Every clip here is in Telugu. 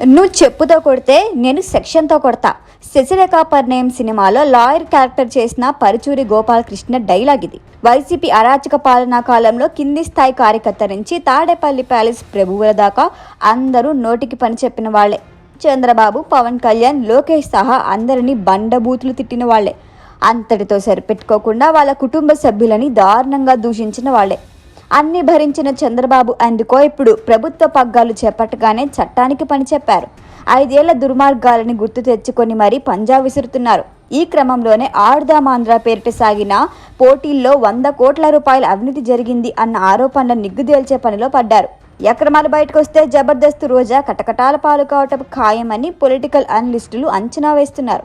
నువ్వు చెప్పుతో కొడితే నేను సెక్షన్తో కొడతా. శశిరేఖ పర్ణయం సినిమాలో లాయర్ క్యారెక్టర్ చేసిన పరుచూరి గోపాలకృష్ణ డైలాగ్ ఇది. వైసీపీ అరాచక పాలనా కాలంలో కింది స్థాయి కార్యకర్త నుంచి తాడేపల్లి ప్యాలెస్ ప్రభువుల దాకా అందరూ నోటికి పని చెప్పిన వాళ్ళే చంద్రబాబు పవన్ కళ్యాణ్ లోకేష్ సహా అందరినీ బండబూతులు తిట్టిన వాళ్ళే అంతటితో సరిపెట్టుకోకుండా వాళ్ళ కుటుంబ సభ్యులని దారుణంగా దూషించిన వాళ్ళే అన్ని భరించిన చంద్రబాబు అందుకో ఇప్పుడు ప్రభుత్వ పగ్గాలు చేపట్టగానే చట్టానికి పని చెప్పారు. ఐదేళ్ళ దుర్మార్గాలని గుర్తు తెచ్చుకొని మరీ పంజా విసురుతున్నారు. ఈ క్రమంలోనే ఆర్దామాంధ్ర పేరిట సాగిన పోటీల్లో వంద కోట్ల రూపాయల అవినీతి జరిగింది అన్న ఆరోపణల నిగ్గుదేల్చే పనిలో పడ్డారు. అక్రమాలు బయటకు వస్తే జబర్దస్త్ రోజా కటకటాల పాలు కావటం ఖాయమని పొలిటికల్ అనలిస్టులు అంచనా వేస్తున్నారు.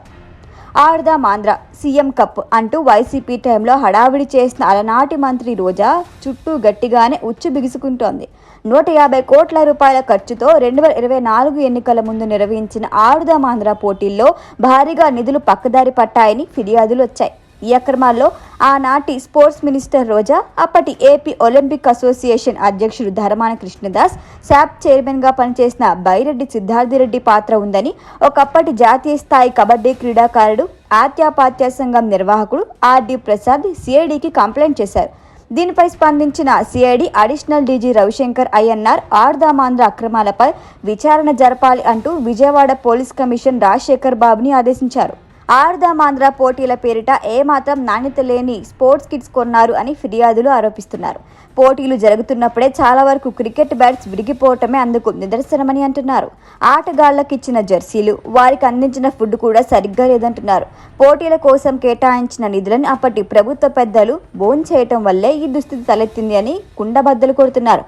ఆడదాం ఆంధ్ర సీఎం కప్ అంటూ వైసీపీ టైంలో హడావిడి చేసిన అలనాటి మంత్రి రోజా చుట్టూ గట్టిగానే ఉచ్చు బిగుసుకుంటోంది. నూట యాభై కోట్ల రూపాయల ఖర్చుతో రెండు వేల ఇరవై నాలుగు ఎన్నికల ముందు నిర్వహించిన ఆడుదాం ఆంధ్ర పోటీల్లో భారీగా నిధులు పక్కదారి పట్టాయని ఫిర్యాదులు వచ్చాయి. ఈ అక్రమాల్లో ఆనాటి స్పోర్ట్స్ మినిస్టర్ రోజా అప్పటి ఏపీ ఒలింపిక్ అసోసియేషన్ అధ్యక్షుడు ధర్మాన కృష్ణదాస్ శాప్ చైర్మన్గా పనిచేసిన బైరెడ్డి సిద్ధార్థిరెడ్డి పాత్ర ఉందని ఒకప్పటి జాతీయ స్థాయి కబడ్డీ క్రీడాకారుడు ఆత్యాపాత్య సంఘం నిర్వాహకుడు ఆర్డి ప్రసాద్ సిఐడికి కంప్లైంట్ చేశారు. దీనిపై స్పందించిన సిఐడి అడిషనల్ డీజీ రవిశంకర్ ఐఎన్ఆర్ ఆర్దామాంధ్ర అక్రమాలపై విచారణ జరపాలి అంటూ విజయవాడ పోలీస్ కమిషన్ రాజశేఖర్ బాబుని ఆదేశించారు. ఆర్ధమాంధ్ర పోటీల పేరిట ఏమాత్రం నాణ్యత లేని స్పోర్ట్స్ కిట్స్ కొన్నారు అని ఫిర్యాదులు ఆరోపిస్తున్నారు. పోటీలు జరుగుతున్నప్పుడే చాలా వరకు క్రికెట్ బ్యాట్స్ విరిగిపోవటమే అందుకు నిదర్శనమని అంటున్నారు. ఆటగాళ్ళకు ఇచ్చిన జెర్సీలు వారికి అందించిన ఫుడ్ కూడా సరిగ్గా లేదంటున్నారు. పోటీల కోసం కేటాయించిన నిధులను అప్పటి ప్రభుత్వ పెద్దలు బోన్ చేయటం వల్లే ఈ దుస్థితి తలెత్తింది అని కుండబద్దలు కొడుతున్నారు.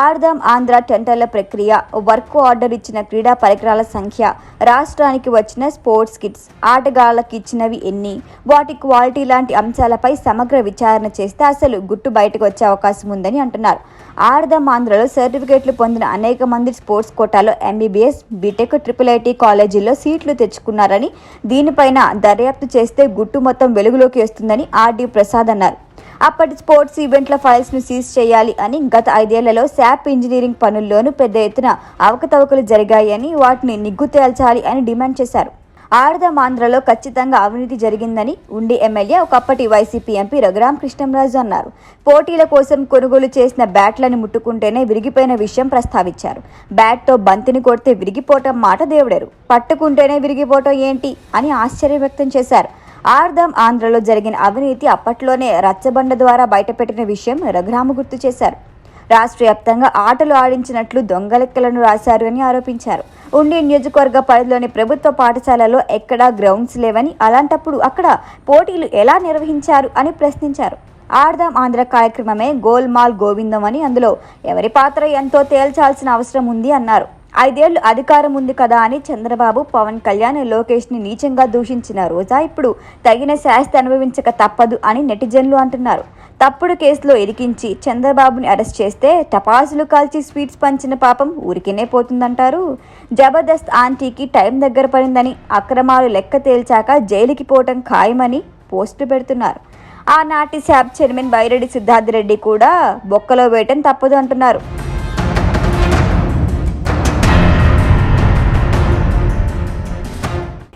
ఆర్దాం ఆంధ్ర టెంటర్ల ప్రక్రియ వర్క్ ఆర్డర్ ఇచ్చిన క్రీడా పరికరాల సంఖ్య రాష్ట్రానికి వచ్చిన స్పోర్ట్స్ కిట్స్ ఆటగాళ్ళకు ఇచ్చినవి ఎన్ని వాటి క్వాలిటీ లాంటి అంశాలపై సమగ్ర విచారణ చేస్తే అసలు గుట్టు బయటకు వచ్చే అవకాశం ఉందని అంటున్నారు. ఆడదాం ఆంధ్రలో సర్టిఫికేట్లు పొందిన అనేక మంది స్పోర్ట్స్ కోటాలో ఎంబీబీఎస్ బీటెక్ ట్రిపుల్ ఐటీ కాలేజీల్లో సీట్లు తెచ్చుకున్నారని దీనిపైన దర్యాప్తు చేస్తే గుట్టు మొత్తం వెలుగులోకి వస్తుందని ఆర్డి ప్రసాద్ అన్నారు. అప్పటి స్పోర్ట్స్ ఈవెంట్ల ఫైల్స్ను సీజ్ చేయాలి అని గత ఐదేళ్ళలో శాప్ ఇంజనీరింగ్ పనుల్లోనూ పెద్ద ఎత్తున అవకతవకలు జరిగాయని వాటిని నిగ్గు తేల్చాలి అని డిమాండ్ చేశారు. ఆంధ్రలో ఖచ్చితంగా అవినీతి జరిగిందని ఉండి ఎమ్మెల్యే ఒకప్పటి వైసీపీ ఎంపీ రఘురాం కృష్ణంరాజు అన్నారు. పోటీల కోసం కొనుగోలు చేసిన బ్యాట్లను ముట్టుకుంటేనే విరిగిపోయిన విషయం ప్రస్తావించారు. బ్యాట్తో బంతిని కొడితే విరిగిపోవటం మాట దేవుడరు. పట్టుకుంటేనే విరిగిపోవటం ఏంటి అని ఆశ్చర్యం వ్యక్తం చేశారు. ఆర్దం ఆంధ్రలో జరిగిన అవినీతి అప్పట్లోనే రచ్చబండ ద్వారా బయటపెట్టిన విషయం రఘురామ గుర్తు చేశారు. రాష్ట్ర వ్యాప్తంగా ఆటలు ఆడించినట్లు దొంగలెక్కలను రాశారు అని ఆరోపించారు. ఉండి నియోజకవర్గ పరిధిలోని ప్రభుత్వ పాఠశాలలో ఎక్కడా గ్రౌండ్స్ లేవని అలాంటప్పుడు అక్కడ పోటీలు ఎలా నిర్వహించారు అని ప్రశ్నించారు. ఆడదాం ఆంధ్ర కార్యక్రమమే గోల్మాల్ గోవిందం అని అందులో ఎవరి పాత్ర ఎంతో తేల్చాల్సిన అవసరం ఉంది అన్నారు. ఐదేళ్ళు అధికారం ఉంది కదా అని చంద్రబాబు పవన్ కళ్యాణ్ లోకేష్ని నీచంగా దూషించిన రోజా ఇప్పుడు తగిన శాస్తి అనుభవించక తప్పదు అని నెటిజన్లు అంటున్నారు. తప్పుడు కేసులో ఇరికించి చంద్రబాబుని అరెస్ట్ చేస్తే టపాసులు కాల్చి స్వీట్స్ పంచిన పాపం ఊరికినే పోతుందంటారు. జబర్దస్త్ ఆంటీకి టైం దగ్గర పడిందని అక్రమాలు లెక్క తేల్చాక జైలుకి పోవటం ఖాయమని పోస్టు పెడుతున్నారు. ఆనాటి శాబ్ చైర్మన్ బైరెడ్డి సిద్ధార్థరెడ్డి కూడా బొక్కలో వేయటం తప్పదు అంటున్నారు.